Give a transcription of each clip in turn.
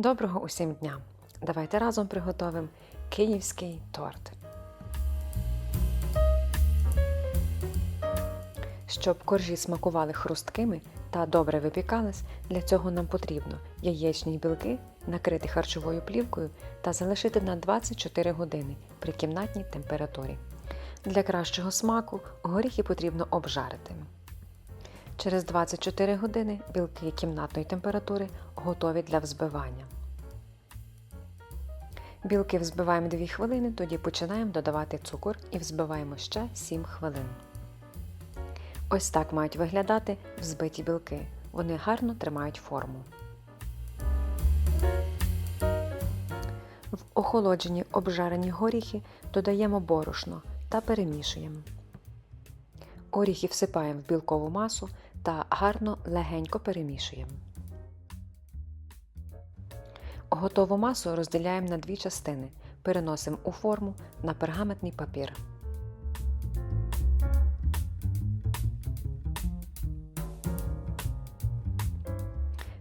Доброго усім дня! Давайте разом приготовимо київський торт. Щоб коржі смакували хрусткими та добре випікались, для цього нам потрібно яєчні білки накрити харчовою плівкою та залишити на 24 години при кімнатній температурі. Для кращого смаку горіхи потрібно обжарити. Через 24 години білки кімнатної температури готові для взбивання. Білки взбиваємо 2 хвилини, тоді починаємо додавати цукор і взбиваємо ще 7 хвилин. Ось так мають виглядати взбиті білки. Вони гарно тримають форму. В охолоджені обжарені горіхи додаємо борошно та перемішуємо. Оріхи всипаємо в білкову масу та гарно легенько перемішуємо. Готову масу розділяємо на дві частини. Переносимо у форму на пергаментний папір.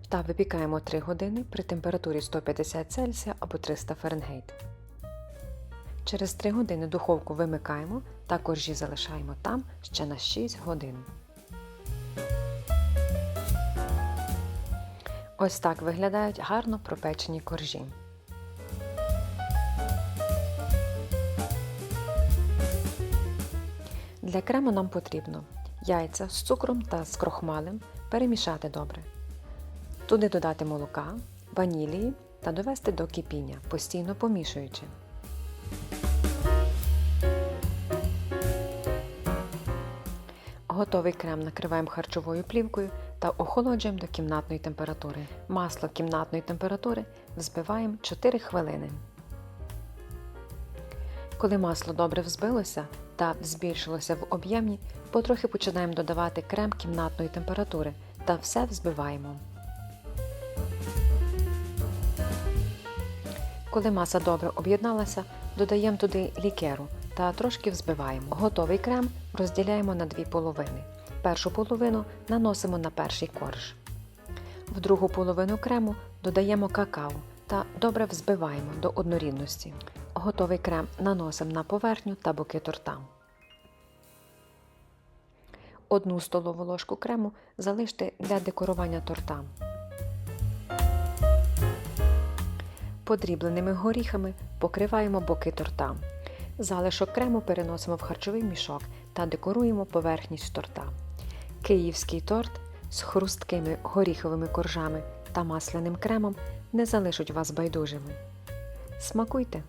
Та випікаємо 3 години при температурі 150 Цельсія або 300 Фаренгейт. Через 3 години духовку вимикаємо та коржі залишаємо там ще на 6 годин. Ось так виглядають гарно пропечені коржі. Для крему нам потрібно яйця з цукром та з крохмалем перемішати добре. Туди додати молока, ванілії та довести до кипіння, постійно помішуючи. Готовий крем накриваємо харчовою плівкою та охолоджуємо до кімнатної температури. Масло кімнатної температури взбиваємо 4 хвилини. Коли масло добре взбилося та збільшилося в об'ємі, потрохи починаємо додавати крем кімнатної температури та все взбиваємо. Коли маса добре об'єдналася, додаємо туди лікеру та трошки взбиваємо. Готовий крем розділяємо на дві половини. Першу половину наносимо на перший корж. В другу половину крему додаємо какао та добре взбиваємо до однорідності. Готовий крем наносимо на поверхню та боки торта. Одну столову ложку крему залиште для декорування торта. Подрібленими горіхами покриваємо боки торта. Залишок крему переносимо в харчовий мішок та декоруємо поверхність торта. Київський торт з хрусткими горіховими коржами та масляним кремом не залишить вас байдужими. Смакуйте!